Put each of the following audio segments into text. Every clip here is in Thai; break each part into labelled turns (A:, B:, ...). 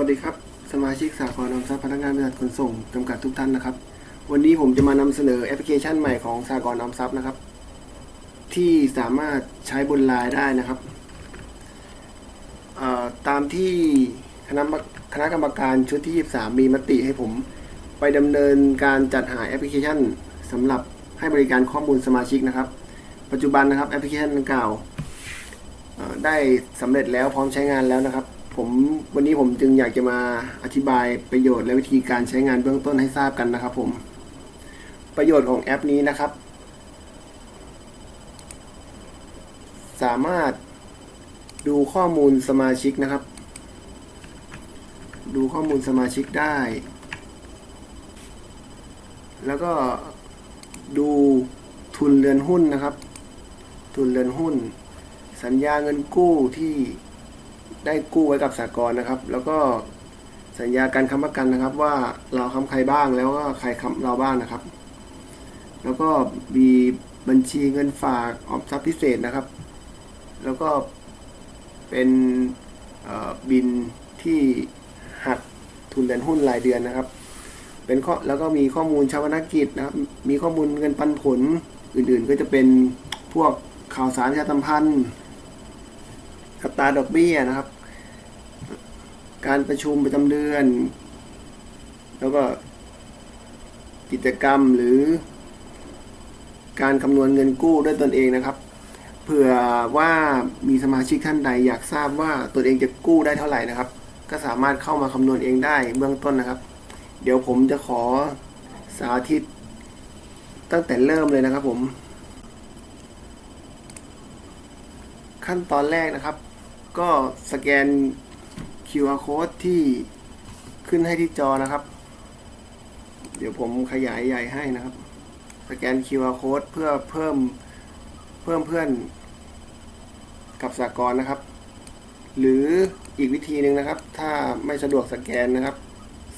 A: วัสดีครับ สมาชิกสากลออมทรัพย์พนักงานบริษัทขนส่งจำกัดทุกท่านนะครับ วันนี้ผมจะมานำเสนอแอปพลิเคชันใหม่ของสากลออมทรัพย์นะครับ ที่สามารถใช้บนไลน์ได้นะครับตามที่คณะคณะกรรมการชุดที่ 23 มีมติให้ผมไปดำเนินการจัดหาแอปพลิเคชันสำหรับให้บริการข้อมูลสมาชิกนะครับ ปัจจุบันนะครับแอปพลิเคชันดังกล่าวได้สำเร็จแล้วพร้อมใช้งานแล้วนะครับ ผมวันนี้ผมจึงอยากจะมาอธิบายประโยชน์และวิธีการใช้งานเบื้องต้นให้ทราบกันนะครับ ผม ประโยชน์ของแอปนี้นะครับ สามารถดูข้อมูลสมาชิกนะครับ ดูข้อมูลสมาชิกได้ แล้วก็ดูทุนเรือนหุ้นนะครับ ทุนเรือนหุ้น สัญญาเงินกู้ที่ ได้กู้ไว้กับสากลนะครับ แล้วก็สัญญาการค้ำประกันนะครับ ว่าเราค้ำใครบ้างแล้วก็ใครค้ำเราบ้างนะครับ แล้วก็มีบัญชีเงินฝากออมทรัพย์พิเศษนะครับ แล้วก็เป็นบินที่หักทุนเดือนหุ้นรายเดือนนะครับ เป็นข้อแล้วก็มีข้อมูลชาวนกิจนะครับ มีข้อมูลเงินปันผลอื่นๆ ก็จะเป็นพวกข่าวสารประชาสัมพันธ์อัตราดอกเบี้ยนะครับ การประชุมประจำเดือน แล้วก็กิจกรรมหรือ การคำนวณเงินกู้ด้วยตนเองนะครับ เผื่อว่ามีสมาชิกท่านใดอยากทราบว่าตนเองจะกู้ได้เท่าไหร่นะครับ ก็สามารถเข้ามาคำนวณเองได้เบื้องต้นนะครับ เดี๋ยวผมจะขอสาธิต ตั้งแต่เริ่มเลยนะครับผม ขั้นตอนแรกนะครับ ก็สแกน QR code ที่ขึ้นให้ที่จอนะครับ เดี๋ยวผมขยายใหญ่ให้นะครับ สแกน QR code เพื่อเพิ่มเพิ่มเพื่อนกับสากลนะครับ หรืออีกวิธีหนึ่งนะครับ ถ้าไม่สะดวกสแกนนะครับ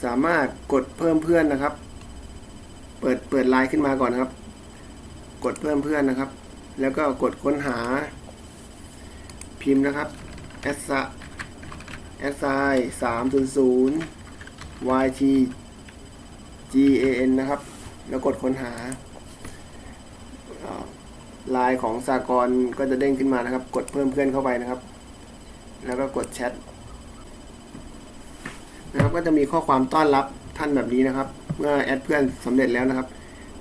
A: สามารถกดเพิ่มเพื่อนนะครับ เปิดเปิดไลน์ขึ้นมาก่อนนะครับ กดเพิ่มเพื่อนนะครับ แล้วก็กดค้นหาพิมพ์นะครับ s s i สามศูนย์ y t g a n นะครับ แล้วกดค้นหาลายของสากลก็จะเด้งขึ้นมานะครับ กดเพิ่มเพื่อนเข้าไปนะครับ แล้วก็กดแชทนะครับ ก็จะมีข้อความต้อนรับท่านแบบนี้นะครับ เมื่อแอดเพื่อนสำเร็จแล้วนะครับ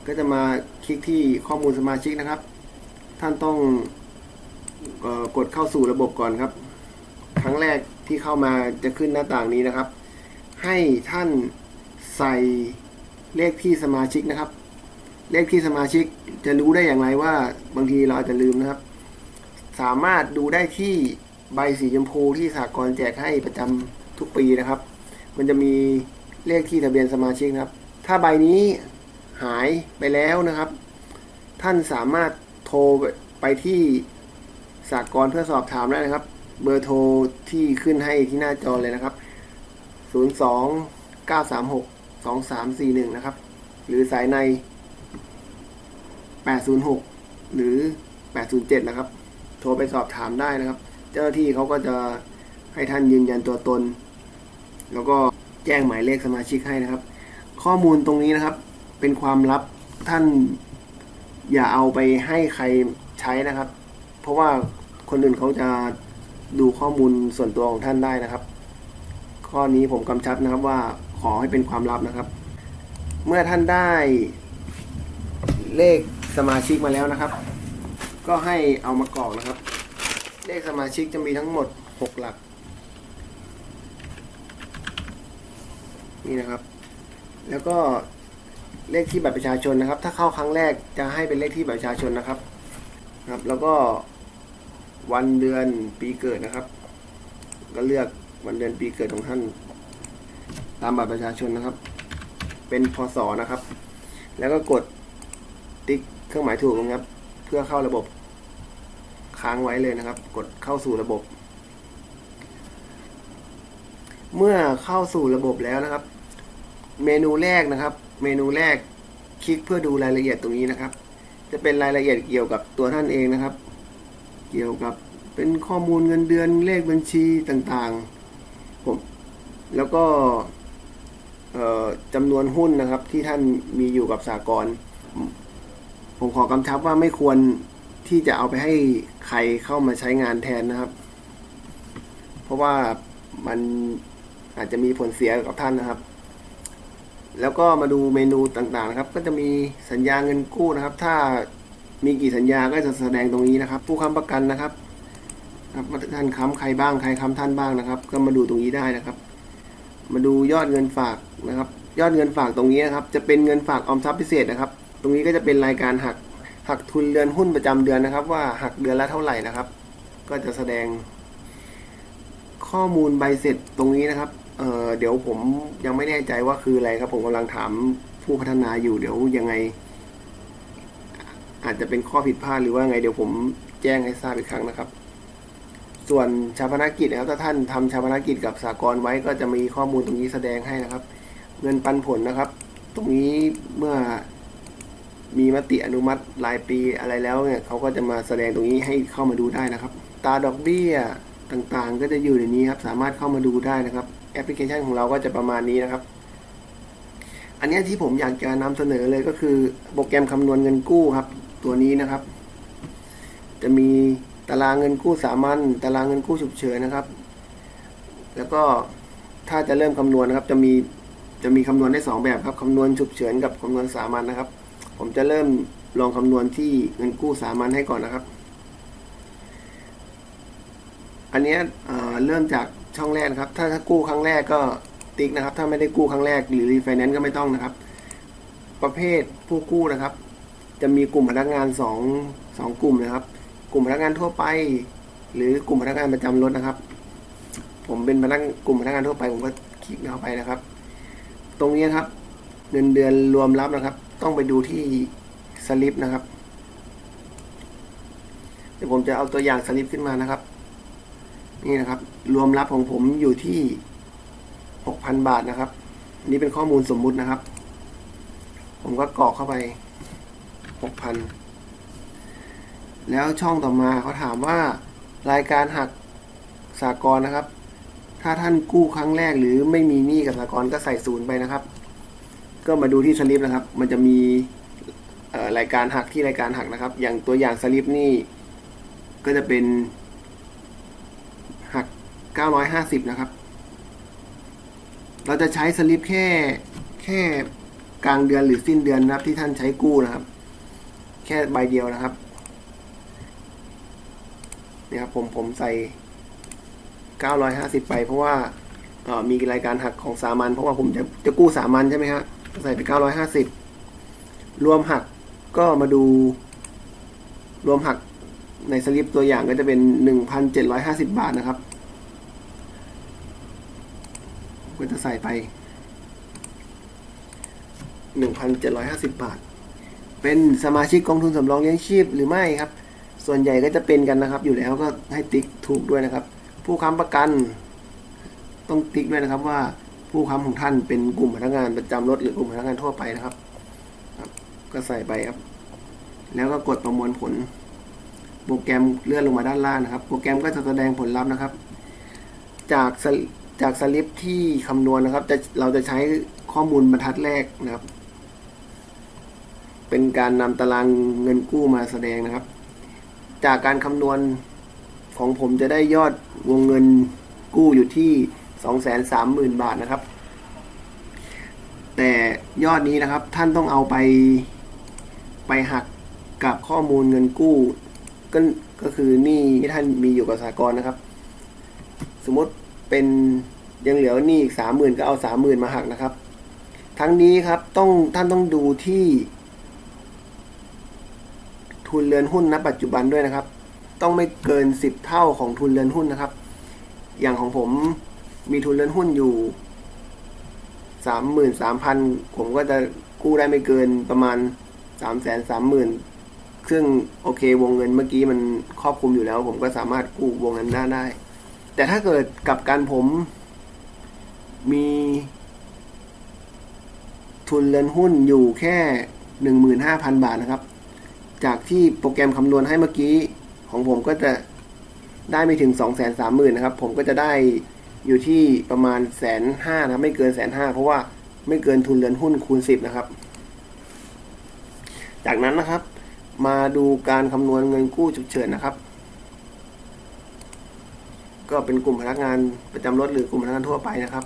A: ก็จะมาคลิกที่ข้อมูลสมาชิกนะครับ ท่านต้องออกดเข้าสู่ระบบก่อนครับ ครั้งแรก ที่เข้ามาจะขึ้นหน้าต่างนี้นะครับ ให้ท่านใส่เลขที่สมาชิกนะครับ เลขที่สมาชิกจะรู้ได้อย่างไรว่าบางทีเราอาจจะลืมนะครับ สามารถดูได้ที่ใบสีชมพูที่สากลแจกให้ประจำทุกปีนะครับ มันจะมีเลขที่ทะเบียนสมาชิกนะครับ ถ้าใบนี้หายไปแล้วนะครับ ท่านสามารถโทรไปที่สากลเพื่อสอบถามได้นะครับ เบอร์โทรที่ขึ้นให้ที่หน้าจอเลยนะครับ 02 936 2341 นะครับ หรือสายใน 806 หรือ 807 นะครับ โทรไปสอบถามได้นะครับ เจ้าหน้าที่เขาก็จะให้ท่านยืนยันตัวตน แล้วก็แจ้งหมายเลขสมาชิกให้นะครับ ข้อมูลตรงนี้นะครับ เป็นความลับท่านอย่าเอาไปให้ใครใช้นะครับ เพราะว่าคนอื่นเขาจะ ดูข้อมูลส่วนตัวของท่านได้นะครับ ข้อนี้ผมกำชับนะครับว่าขอให้เป็นความลับนะครับ เมื่อท่านได้เลขสมาชิกมาแล้วนะครับ ก็ให้เอามากรอกนะครับ เลขสมาชิกจะมีทั้งหมด 6 หลัก นี่นะครับ แล้วก็เลขที่บัตรประชาชนนะครับ ถ้าเข้าครั้งแรกจะให้เป็นเลขที่บัตรประชาชนนะครับครับ แล้วก็ วันเดือนปีเกิดนะครับ ก็เลือกวันเดือนปีเกิดของท่าน ตามบัตรประชาชนนะครับ เป็นพศนะครับ แล้วก็กดติ๊กเครื่องหมายถูกนะครับ เพื่อเข้าระบบค้างไว้เลยนะครับ กดเข้าสู่ระบบ เมื่อเข้าสู่ระบบแล้วนะครับ เมนูแรกนะครับ เมนูแรกคลิกเพื่อดูรายละเอียดตรงนี้นะครับ จะเป็นรายละเอียดเกี่ยวกับตัวท่านเองนะครับ เกี่ยวกับเป็นข้อมูลเงินเดือนเลขบัญชีต่างๆผมแล้วก็จำนวนหุ้นนะครับ ที่ท่านมีอยู่กับสากลผมขอกำชับว่าไม่ควรที่จะเอาไปให้ใครเข้ามาใช้งานแทนนะครับ เพราะว่ามันอาจจะมีผลเสียกับท่านนะครับ แล้วก็มาดูเมนูต่างๆนะครับ ก็จะมีสัญญาเงินกู้นะครับ ถ้า มีกี่สัญญาก็จะแสดงตรงนี้นะครับ ผู้ค้ำประกันนะครับครับว่าท่านค้ำใครบ้างใครค้ำท่านบ้างนะครับ ก็มาดูตรงนี้ได้นะครับ มาดูยอดเงินฝากนะครับ ยอดเงินฝากตรงนี้นะครับ จะเป็นเงินฝากออมทรัพย์พิเศษนะครับ ตรงนี้ก็จะเป็นรายการหักหักทุนเดือนหุ้นประจำเดือนนะครับ ว่าหักเดือนละเท่าไหร่นะครับ ก็จะแสดง ข้อมูลใบเสร็จตรงนี้นะครับเอ่อเดี๋ยวผมยังไม่แน่ใจว่าคืออะไรครับ ผมกำลังถามผู้พัฒนาอยู่เดี๋ยวยังไง อาจจะเป็นข้อผิดพลาดหรือว่าไงเดี๋ยวผมแจ้งให้ทราบอีกครั้งนะครับ ส่วนชาพนักกิจนะครับถ้าท่านทำชาพนักกิจกับสากลไว้ก็จะมีข้อมูลตรงนี้แสดงให้นะครับ เงินปันผลนะครับ ตรงนี้เมื่อมีมติอนุมัติรายปีอะไรแล้วเนี่ยเขาก็จะมาแสดงตรงนี้ให้เข้ามาดูได้นะครับ ตาดอกเบี้ยต่างๆ ก็จะอยู่ในนี้ครับ สามารถเข้ามาดูได้นะครับ แอปพลิเคชันของเราก็จะประมาณนี้นะครับ อันนี้ที่ผมอยากจะนำเสนอเลยก็คือโปรแกรมคำนวณเงินกู้ครับ ตัวนี้นะครับ จะมีตารางเงินกู้สามัญตารางเงินกู้ฉุกเฉินนะครับ แล้วก็ถ้าจะเริ่มคำนวณนะครับ จะมีจะมีคำนวณได้สองแบบครับคำนวณฉุกเฉินกับคำนวณสามัญนะครับ ผมจะเริ่มลองคำนวณที่เงินกู้สามัญให้ก่อนนะครับ อันนี้เเริ่มจากช่องแรกครับ ถ้าถ้ากู้ครั้งแรกก็ ติ๊กนะครับ ถ้าไม่ได้กู้ครั้งแรกหรือรีไฟแนนซ์ก็ไม่ต้องนะครับ ประเภทผู้กู้นะครับ จะมีกลุ่มพนักงานสองสองกลุ่มนะครับ กลุ่มพนักงานทั่วไป หรือกลุ่มพนักงานประจำรถนะครับ ผมเป็นพนักกลุ่มพนักงานทั่วไปผมก็คลิกเข้าไปนะครับ ตรงนี้ครับเงินเดือนรวมรับนะครับ ต้องไปดูที่สลิปนะครับเดี๋ยวผมจะเอาตัวอย่างสลิปขึ้นมานะครับ นี่นะครับ รวมรับของผมอยู่ที่ หกพันบาทนะครับ นี่เป็นข้อมูลสมมุตินะครับ ผมก็กรอกเข้าไปหกพันแล้วช่องต่อมาเขาถามว่ารายการหักสากลนะครับ ถ้าท่านกู้ครั้งแรกหรือไม่มีหนี้กับสากลก็ใส่ศูนย์ไปนะครับ ก็มาดูที่สลิปนะครับ มันจะมีรายการหักที่รายการหักนะครับ อย่างตัวอย่างสลิปนี่ก็จะเป็นหัก 950 นะครับ เราจะใช้สลิปแค่แค่กลางเดือนหรือสิ้นเดือนนะครับ ที่ท่านใช้กู้นะครับ แค่ใบเดียวนะครับเนี่ยครับผมผมใส่ 950 ไป เพราะว่ามีรายการหักของสามัญเพราะว่าผมจะจะกู้สามัญใช่ไหมฮะใส่ไป 950 รวมหักก็มาดู รวมหักในสลิปตัวอย่างก็จะเป็น 1,750 บาทนะครับ ก็จะใส่ไป 1,750 บาท เป็นสมาชิกกองทุนสำรองเลี้ยงชีพหรือไม่ครับ ส่วนใหญ่ก็จะเป็นกันนะครับ อยู่แล้วก็ให้ติ๊กถูกด้วยนะครับ ผู้ค้ำประกัน ต้องติ๊กด้วยนะครับว่าผู้ค้ำของท่านเป็นกลุ่มพนักงานประจำรถหรือกลุ่มพนักงานทั่วไปนะครับครับ ก็ใส่ไปครับ แล้วก็กดประมวลผล โปรแกรมเลื่อนลงมาด้านล่างนะครับ โปรแกรมก็จะแสดงผลลัพธ์นะครับ จาก จากสลิปที่คำนวณนะครับจะเราจะใช้ข้อมูลบรรทัดแรกนะครับ เป็นการนำตารางเงินกู้มาแสดงนะครับ จากการคำนวณของผมจะได้ยอดวงเงินกู้อยู่ที่ 230,000 บาทนะครับ แต่ยอดนี้นะครับท่านต้องเอาไปไปหักกับข้อมูลเงินกู้ ก็ก็คือหนี้ที่ท่านมีอยู่กับสากลนะครับ สมมติ เป็นยังเหลือหนี้อีกสามหมื่นก็เอาสามหมื่นมาหักนะครับ ทั้งนี้ครับต้องท่านต้องดูที่ ทุนเรือนหุ้นณปัจจุบันด้วยนะครับ ต้องไม่เกินสิบเท่าของทุนเรือนหุ้นนะครับ อย่างของผมมีทุนเรือนหุ้นอยู่สามหมื่นสามพันผมก็จะกู้ได้ไม่เกินประมาณสามแสนสามหมื่นซึ่งโอเควงเงินเมื่อกี้มันครอบคลุมอยู่แล้ว ผมก็สามารถกู้วงเงินหน้าได้ แต่ถ้าเกิดกับการผมมี ทุนเรือนหุ้นอยู่แค่หนึ่งหมื่นห้าพันบาทนะครับ จากที่โปรแกรมคำนวณให้เมื่อกี้ของผมก็จะได้ไม่ถึงสองแสนสามหมื่นนะครับ ผมก็จะได้อยู่ที่ประมาณแสนห้านะไม่เกินแสนห้าเพราะว่าไม่เกินทุนเรือนหุ้นคูณสิบนะครับ จากนั้นนะครับ มาดูการคำนวณเงินกู้ฉุกเฉินนะครับ ก็เป็นกลุ่มพนักงานประจำรถหรือกลุ่มพนักงานทั่วไปนะครับ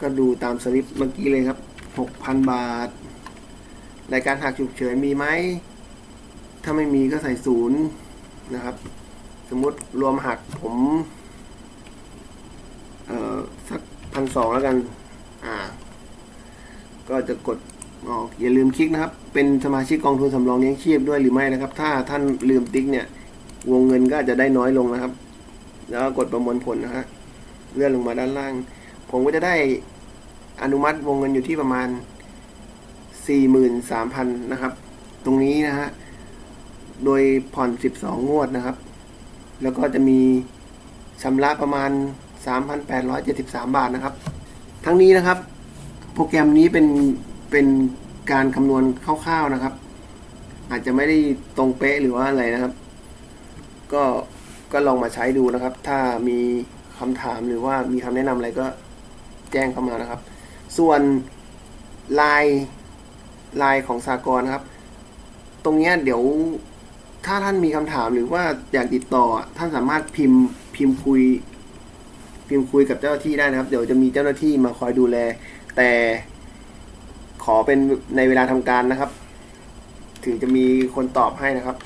A: ก็ดูตามสลิปเมื่อกี้เลยครับหกพันบาท รายการหักฉุกเฉินมีไหม ถ้าไม่มีก็ใส่ศูนย์นะครับ สมมติรวมหักผม เอ่อ สักพันสองแล้วกัน อ่า ก็จะกดออกอย่าลืมคลิกนะครับ เป็นสมาชิกกองทุนสำรองเลี้ยงชีพด้วยหรือไม่นะครับ ถ้าท่านลืมติ๊กเนี่ย วงเงินก็จจะได้น้อยลงนะครับ แล้วกดประมวลผลนะฮะเลื่อนลงมาด้านล่าง ผมก็จะได้อนุมัติวงเงินอยู่ที่ประมาณ 43,000นะครับ ตรงนี้นะฮะโดยผ่อน 12 งวดนะครับ แล้วก็จะมีชำระประมาณ 3,873 บาทนะครับ ทั้งนี้นะครับ โปรแกรมนี้เป็นเป็นการคำนวณคร่าวๆนะครับ อาจจะไม่ได้ตรงเป๊ะหรือว่าอะไรนะครับ ก็ ก็ลองมาใช้ดูนะครับ ถ้ามีคำถามหรือว่ามีคำแนะนำอะไรก็แจ้งเข้ามานะครับ ส่วนลายลายของสากลนะครับ ตรงนี้เดี๋ยวถ้าท่านมีคำถามหรือว่าอยากติดต่อท่านสามารถพิมพ์พิมพ์คุย พิมพ์คุยกับเจ้าหน้าที่ได้นะครับ เดี๋ยวจะมีเจ้าหน้าที่มาคอยดูแล แต่ขอเป็นในเวลาทำการนะครับ ถึงจะมีคนตอบให้นะครับ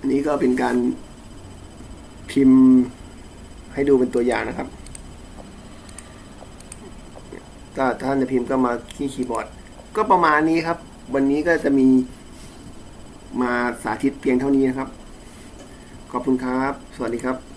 A: อัน นี้ก็เป็นการพิมพ์ให้ดูเป็นตัวอย่างนะครับ ถ้าท่านจะพิมพ์ก็มาที่คีย์บอร์ด ก็ประมาณนี้ครับ วันนี้ก็จะมีมาสาธิตเพียงเท่านี้นะครับ ขอบคุณครับ สวัสดีครับ